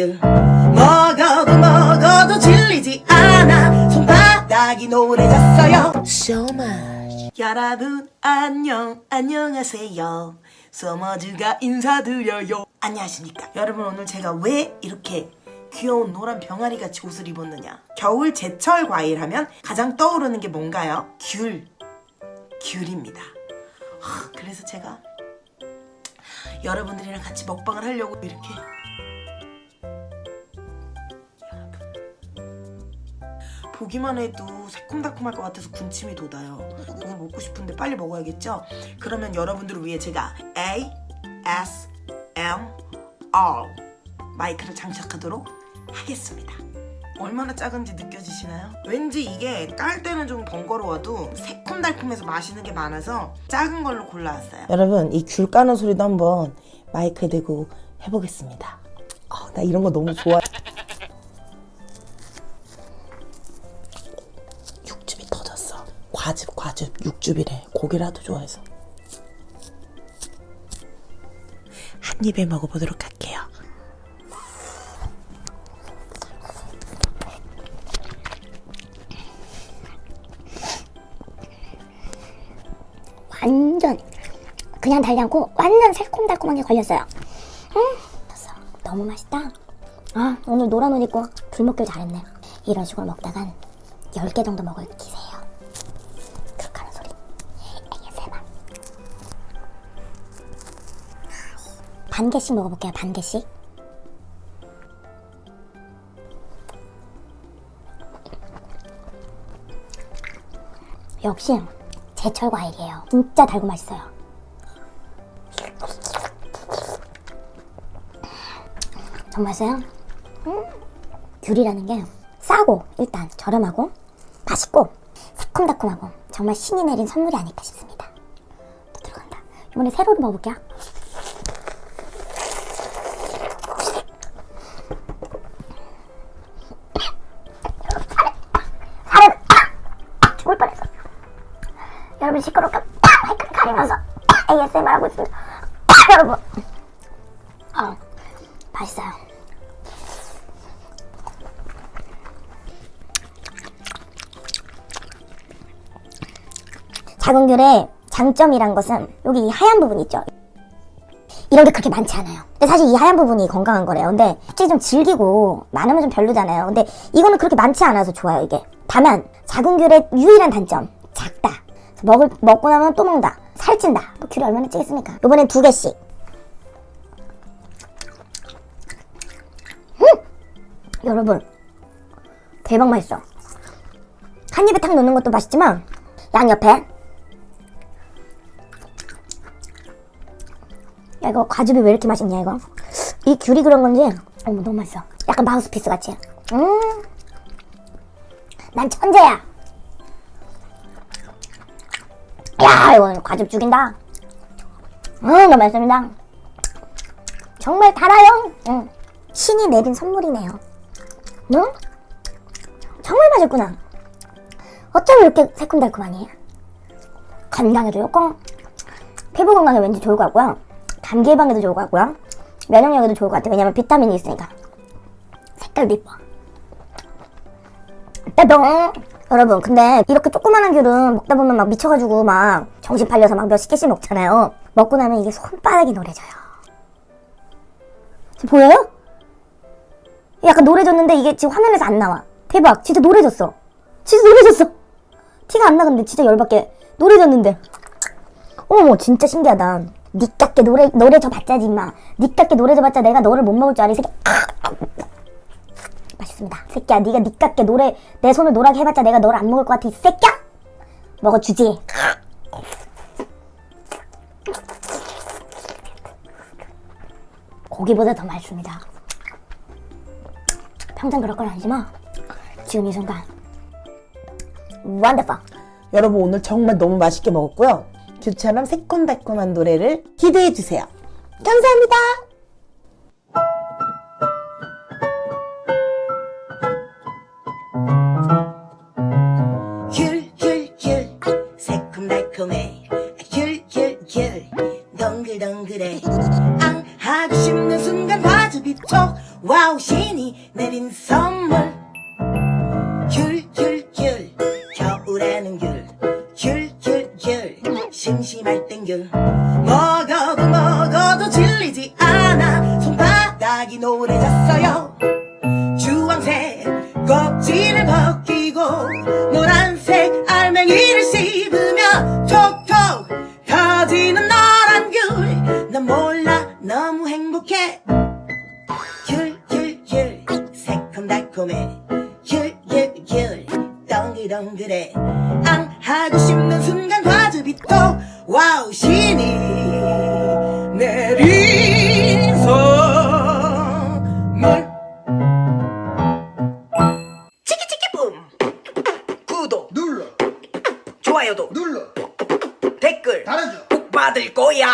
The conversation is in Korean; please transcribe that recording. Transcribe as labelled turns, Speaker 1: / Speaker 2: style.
Speaker 1: 귤 먹어도 먹어도 질리지 않아. 손바닥이 노래졌어요.
Speaker 2: So much.
Speaker 1: 여러분 안녕 안녕하세요. 서머즈가 인사드려요. 안녕하십니까. 여러분 오늘 제가 왜 이렇게 귀여운 노란 병아리 같이 옷을 입었느냐. 겨울 제철 과일 하면 가장 떠오르는 게 뭔가요? 귤. 귤입니다. 하, 그래서 제가 여러분들이랑 같이 먹방을 하려고 이렇게 보기만 해도 새콤달콤할 것 같아서 군침이 돋아요. 너무 먹고 싶은데 빨리 먹어야겠죠? 그러면 여러분들을 위해 제가 A, S, M, R 마이크를 장착하도록 하겠습니다. 얼마나 작은지 느껴지시나요? 왠지 이게 깔 때는 좀 번거로워도 새콤달콤해서 맛있는 게 많아서 작은 걸로 골라왔어요. 여러분 이 귤 까는 소리도 한번 마이크에 대고 해보겠습니다. 아, 나 이런 거 너무 좋아. 터졌어. 과즙, 육즙이래. 고기라도 좋아해서. 한 입에 먹어보도록 할게요.
Speaker 3: 완전 그냥 달지 않고 완전 새콤달콤하게 걸렸어요. 음. 너무 맛있다. 아, 오늘 노란 옷 입고 귤 먹길 잘했네. 이런 식으로 먹다간 10개 정도 먹을 기세 반 개씩 먹어볼게요, 반 개씩. 역시 제철 과일이에요. 진짜 달고 맛있어요. 정말 맛있어요? 음, 귤이라는 게 싸고 일단 저렴하고 맛있고 새콤달콤하고 정말 신이 내린 선물이 아닐까 싶습니다. 또 들어간다. 이번에 세로로 먹어볼게요. 여러분 시끄럽게 마이크를 가리면서 ASMR 하고 있습니다. 여러분, 어, 맛있어요. 귤의 장점이란 것은 여기 이 하얀 부분 있죠. 이런 게 그렇게 많지 않아요. 근데 사실 이 하얀 부분이 건강한 거래요. 근데 솔직히 좀 질기고 많으면 좀 별로잖아요. 근데 이거는 그렇게 많지 않아서 좋아요, 이게. 다만 귤의 유일한 단점 작다. 먹을 먹고 나면 또 먹는다. 살찐다. 뭐 귤이 얼마나 찌겠습니까? 이번엔 두 개씩. 음! 여러분 대박 맛있어. 한 입에 탁 넣는 것도 맛있지만 양 옆에 야 이거 과즙이 왜 이렇게 맛있냐 이거 이 귤이 그런 건지 어머 너무 맛있어 약간 마우스피스 같이 음 난 천재야 야 이거 과즙 죽인다. 음 너무 맛있습니다. 정말 달아요? 응. 신이 내린 선물이네요. 응? 정말 맛있구나. 어쩜 이렇게 새콤달콤하니? 건강에도 좋고 피부 건강에 왠지 좋을 것 같고요. 감기 예방에도 좋을 것 같고요. 면역력에도 좋을 것 같아요. 왜냐면 비타민이 있으니까. 색깔도 이뻐. 따동 여러분 근데 이렇게 조그만한 귤은 먹다 보면 막 미쳐가지고 막 정신 팔려서 막 몇십 개씩 먹잖아요. 먹고 나면 이게 손바닥이 노래져요. 지금 보여요? 약간 노래졌는데 이게 지금 화면에서 안 나와. 대박. 진짜 노래졌어. 진짜 노래졌어. 티가 안 나는데 진짜 열받게 노래졌는데. 어머 진짜 신기하다. 니깎게 노래 노래져 봤자지 임마. 니깎게 노래져 봤자 내가 너를 못 먹을 줄 알아 이 새끼 맛있습니다. 새끼야 네가 니깎게 노래 내 손을 노랗게 해봤자 내가 너를 안 먹을 것 같아 이 새끼야! 먹어주지. 고기보다 더 맛있습니다. 평생 그럴 건 아니지만 지금 이 순간. 원더풀
Speaker 1: 여러분 오늘 정말 너무 맛있게 먹었고요. 귤처럼 새콤달콤한 노래를 기대해 주세요. 감사합니다. 달콤해 귤귤귤 동글동글해. 앙 하고 싶는 순간 과즙이 톡. 와우 신이 내린 선물. 귤귤귤 겨울에는 귤. 귤귤귤 심심할 땐 귤. 먹어도 먹어도 질리지 않아. 손바닥이 노래졌어요. 주황색 껍질을 벗 와우 신이 내린 선물 치키치키 붐. 구독.
Speaker 2: 눌러.
Speaker 1: 좋아요도.
Speaker 2: 눌러.
Speaker 1: 댓글.
Speaker 2: 달아줘.
Speaker 1: 꼭 받을 거야